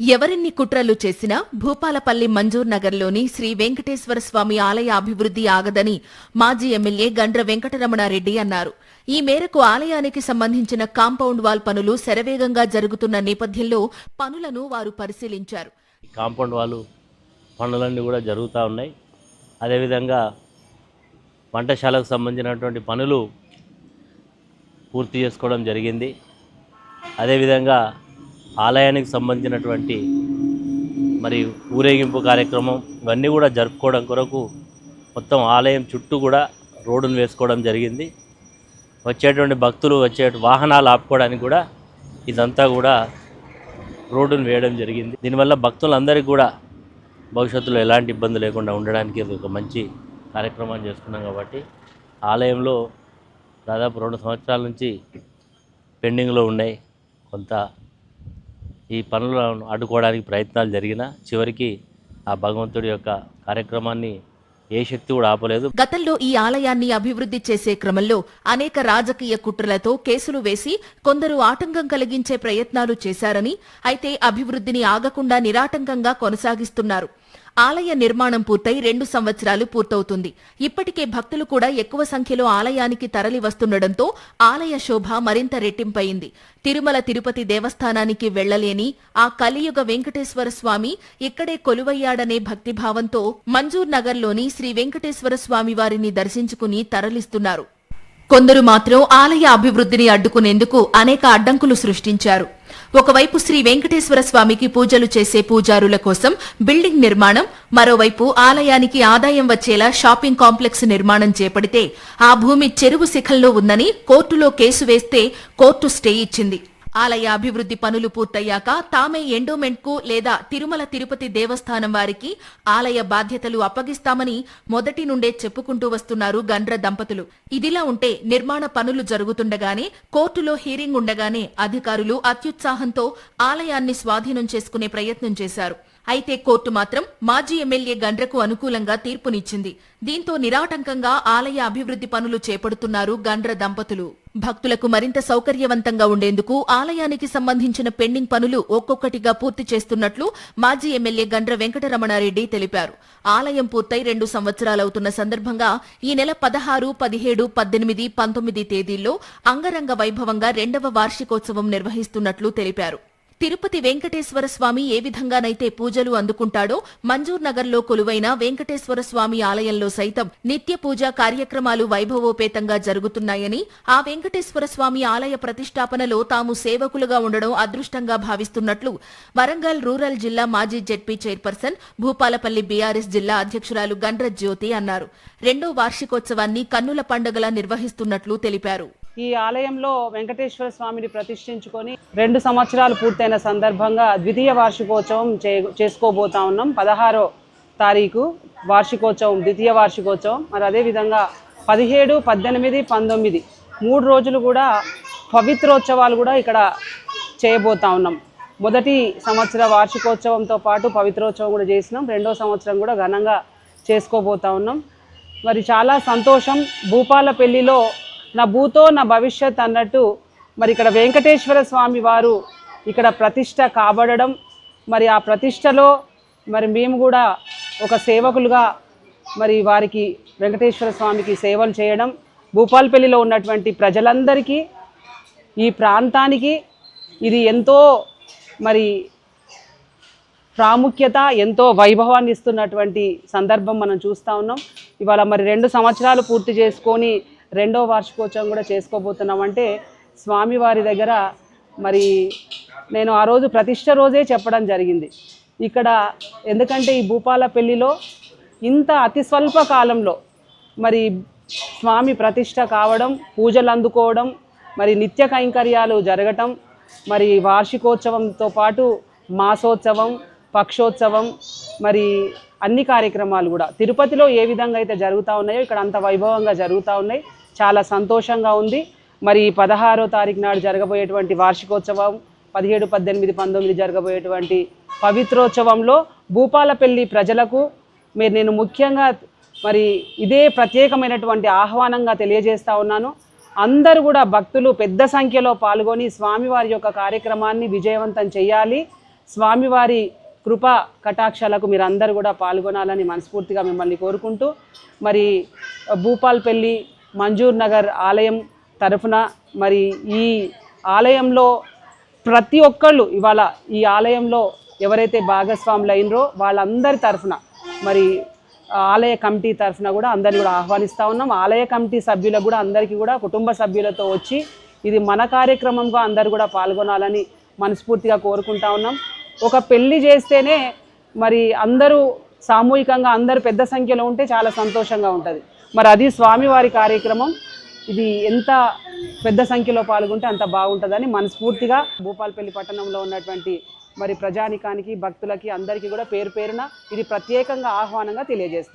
ఎవరిన్ని కుట్రలు చేసినా భూపాలపల్లి మంజూర్ నగర్లోని శ్రీ వెంకటేశ్వర స్వామి ఆలయ అభివృద్ధి ఆగదని మాజీ ఎమ్మెల్యే గండ్ర వెంకటరమణారెడ్డి అన్నారు. ఈ మేరకు ఆలయానికి సంబంధించిన కాంపౌండ్ వాల్ పనులు శరవేగంగా జరుగుతున్న నేపథ్యంలో పనులను వారు పరిశీలించారు. కాంపౌండ్ వాల్ పనులన్నీ కూడా జరుగుతూ ఉన్నాయి. అదేవిధంగా వంటశాలకు సంబంధించినటువంటి పనులు పూర్తి చేసుకోవడం జరిగింది. అదేవిధంగా ఆలయానికి సంబంధించినటువంటి మరి ఊరేగింపు కార్యక్రమం ఇవన్నీ కూడా జరుపుకోవడం కొరకు మొత్తం ఆలయం చుట్టూ కూడా రోడ్డును వేసుకోవడం జరిగింది. వచ్చేటువంటి భక్తులు వచ్చే వాహనాలు ఆపుకోవడానికి కూడా ఇదంతా కూడా రోడ్డును వేయడం జరిగింది. దీనివల్ల భక్తులందరికీ కూడా భవిష్యత్తులో ఎలాంటి ఇబ్బంది లేకుండా ఉండడానికి ఇది ఒక మంచి కార్యక్రమం చేసుకున్నాం కాబట్టి ఆలయంలో దాదాపు రెండు సంవత్సరాల నుంచి పెండింగ్లో ఉన్నాయి. కొంత ఈ పనులను అడ్డుకోవడానికి ప్రయత్నాలు జరిగినా చివరికి ఆ భగవంతుడి యొక్క కార్యక్రమాన్ని ఏ శక్తి కూడా ఆపలేదు. గతంలో ఈ ఆలయాన్ని అభివృద్ధి చేసే క్రమంలో అనేక రాజకీయ కుట్రలతో కేసులు వేసి కొందరు ఆటంకం కలిగించే ప్రయత్నాలు చేశారని అయితే అభివృద్ధిని ఆగకుండా నిరాటంకంగా కొనసాగిస్తున్నారు. ఆలయ నిర్మాణం పూర్తయి రెండు సంవత్సరాలు పూర్తవుతుంది. ఇప్పటికే భక్తులు కూడా ఎక్కువ సంఖ్యలో ఆలయానికి తరలి వస్తుండటంతో ఆలయ శోభ మరింత రెట్టింపయింది. తిరుమల తిరుపతి దేవస్థానానికి వెళ్ళలేని ఆ కలియుగ వెంకటేశ్వర స్వామి ఇక్కడే కొలువయ్యాడనే భక్తిభావంతో మంజూర్ నగర్లోని శ్రీ వెంకటేశ్వర స్వామి వారిని దర్శించుకుని తరలిస్తున్నారు. కొందరు మాత్రం ఆలయ అభివృద్ధిని అడ్డుకునేందుకు అనేక అడ్డంకులు సృష్టించారు. ఒకవైపు శ్రీ వెంకటేశ్వర స్వామికి పూజలు చేసే పూజారుల కోసం బిల్డింగ్ నిర్మాణం మరోవైపు ఆలయానికి ఆదాయం వచ్చేలా షాపింగ్ కాంప్లెక్స్ నిర్మాణం చేపడితే ఆ భూమి చెరువు శిఖల్లో ఉందని కోర్టులో కేసు వేస్తే కోర్టు స్టే ఇచ్చింది. ఆలయ అభివృద్ధి పనులు పూర్తయ్యాక తామే ఎండోమెంట్కు లేదా తిరుమల తిరుపతి దేవస్థానం వారికి ఆలయ బాధ్యతలు అప్పగిస్తామని మొదటి నుండే చెప్పుకుంటూ వస్తున్నారు గండ్ర దంపతులు. ఇదిలా ఉంటే నిర్మాణ పనులు జరుగుతుండగానే కోర్టులో హీరింగ్ ఉండగానే అధికారులు అత్యుత్సాహంతో ఆలయాన్ని స్వాధీనం చేసుకునే ప్రయత్నం చేశారు. అయితే కోర్టు మాత్రం మాజీ ఎమ్మెల్యే గండ్రకు అనుకూలంగా తీర్పునిచ్చింది. దీంతో నిరాటంకంగా ఆలయ అభివృద్ధి పనులు చేపడుతున్నారు గండ్ర దంపతులు. భక్తులకు మరింత సౌకర్యవంతంగా ఉండేందుకు ఆలయానికి సంబంధించిన పెండింగ్ పనులు ఒక్కొక్కటిగా పూర్తి చేస్తున్నట్లు మాజీ ఎమ్మెల్యే గండ్ర వెంకటరమణారెడ్డి తెలిపారు. ఆలయం పూర్తయి రెండు సంవత్సరాలవుతున్న సందర్భంగా ఈ నెల పదహారు పదిహేడు పద్దెనిమిది పంతొమ్మిది తేదీల్లో అంగరంగ వైభవంగా రెండవ వార్షికోత్సవం నిర్వహిస్తున్నట్లు తెలిపారు. తిరుపతి వెంకటేశ్వర స్వామి ఏ విధంగానైతే పూజలు అందుకుంటాడో మంజూర్ నగర్లో కొలువైన వెంకటేశ్వర స్వామి ఆలయంలో సైతం నిత్య పూజా కార్యక్రమాలు వైభవోపేతంగా జరుగుతున్నాయని ఆ వెంకటేశ్వర స్వామి ఆలయ ప్రతిష్టాపనలో తాము సేవకులుగా ఉండడం అదృష్టంగా భావిస్తున్నట్లు వరంగల్ రూరల్ జిల్లా మాజీ జెడ్పీ చైర్పర్సన్ భూపాలపల్లి బీఆర్ఎస్ జిల్లా అధ్యక్షురాలు గండ్ర జ్యోతి అన్నారు. రెండో వార్షికోత్సవాన్ని కన్నుల పండుగలా నిర్వహిస్తున్నట్లు తెలిపారు. ఈ ఆలయంలో వెంకటేశ్వర స్వామిని ప్రతిష్ఠించుకొని రెండు సంవత్సరాలు పూర్తయిన సందర్భంగా ద్వితీయ వార్షికోత్సవం చే చేసుకోబోతా ఉన్నాం. పదహారో తారీఖు వార్షికోత్సవం ద్వితీయ వార్షికోత్సవం. మరి అదేవిధంగా పదిహేడు పద్దెనిమిది పంతొమ్మిది మూడు రోజులు కూడా పవిత్రోత్సవాలు కూడా ఇక్కడ చేయబోతా ఉన్నాం. మొదటి సంవత్సర వార్షికోత్సవంతో పాటు పవిత్రోత్సవం కూడా చేసినాం. రెండో సంవత్సరం కూడా ఘనంగా చేసుకోబోతా ఉన్నాం. మరి చాలా సంతోషం. భూపాలపల్లిలో నా భూతో నా భవిష్యత్ అన్నట్టు మరి ఇక్కడ వెంకటేశ్వర స్వామి వారు ఇక్కడ ప్రతిష్ట కాబడడం మరి ఆ ప్రతిష్టలో మరి మేము కూడా ఒక సేవకులుగా మరి వారికి వెంకటేశ్వర స్వామికి సేవలు చేయడం భూపాల్పల్లిలో ఉన్నటువంటి ప్రజలందరికీ ఈ ప్రాంతానికి ఇది ఎంతో మరి ప్రాముఖ్యత ఎంతో వైభవాన్ని ఇస్తున్నటువంటి సందర్భం మనం చూస్తూ ఉన్నాం. ఇవాళ మరి రెండు సంవత్సరాలు పూర్తి చేసుకొని రెండో వార్షికోత్సవం కూడా చేసుకోబోతున్నాం అంటే స్వామివారి దగ్గర మరి నేను ఆ రోజు ప్రతిష్ట రోజే చెప్పడం జరిగింది. ఇక్కడ ఎందుకంటే ఈ భూపాల పెళ్ళిలో ఇంత అతి స్వల్ప కాలంలో మరి స్వామి ప్రతిష్ట కావడం పూజలు అందుకోవడం మరి నిత్య కైంకర్యాలు జరగటం మరి వార్షికోత్సవంతో పాటు మాసోత్సవం పక్షోత్సవం మరి అన్ని కార్యక్రమాలు కూడా తిరుపతిలో ఏ విధంగా అయితే జరుగుతూ ఉన్నాయో ఇక్కడ అంత వైభవంగా జరుగుతూ ఉన్నాయి. చాలా సంతోషంగా ఉంది. మరి పదహారో తారీఖు నాడు జరగబోయేటువంటి వార్షికోత్సవం పదిహేడు పద్దెనిమిది పంతొమ్మిది జరగబోయేటువంటి పవిత్రోత్సవంలో భూపాలపల్లి ప్రజలకు మీరు నేను ముఖ్యంగా మరి ఇదే ప్రత్యేకమైనటువంటి ఆహ్వానంగా తెలియజేస్తూ ఉన్నాను. అందరూ కూడా భక్తులు పెద్ద సంఖ్యలో పాల్గొని స్వామివారి యొక్క కార్యక్రమాన్ని విజయవంతం చేయాలి. స్వామివారి కృపా కటాక్షాలకు మీరు అందరూ కూడా పాల్గొనాలని మనస్ఫూర్తిగా మిమ్మల్ని కోరుకుంటూ మరి భూపాల్పల్లి మంజూర్ నగర్ ఆలయం తరఫున మరి ఈ ఆలయంలో ప్రతి ఒక్కళ్ళు ఇవాళ ఈ ఆలయంలో ఎవరైతే భాగస్వాములు అయినరో వాళ్ళందరి తరఫున మరి ఆలయ కమిటీ తరఫున కూడా అందరిని కూడా ఆహ్వానిస్తూ ఉన్నాం. ఆలయ కమిటీ సభ్యులకు కూడా అందరికీ కూడా కుటుంబ సభ్యులతో వచ్చి ఇది మన కార్యక్రమంగా అందరు కూడా పాల్గొనాలని మనస్ఫూర్తిగా కోరుకుంటా ఉన్నాం. ఒక పెళ్ళి చేస్తేనే మరి అందరూ సామూహికంగా అందరూ పెద్ద సంఖ్యలో ఉంటే చాలా సంతోషంగా ఉంటుంది. మరి అది స్వామివారి కార్యక్రమం. ఇది ఎంత పెద్ద సంఖ్యలో పాల్గొంటే అంత బాగుంటుందని మనస్ఫూర్తిగా భూపాలపల్లి పట్టణంలో ఉన్నటువంటి మరి ప్రజానికానికి భక్తులకి అందరికీ కూడా పేరు పేరున ఇది ప్రత్యేకంగా ఆహ్వానంగా తెలియజేస్తాం.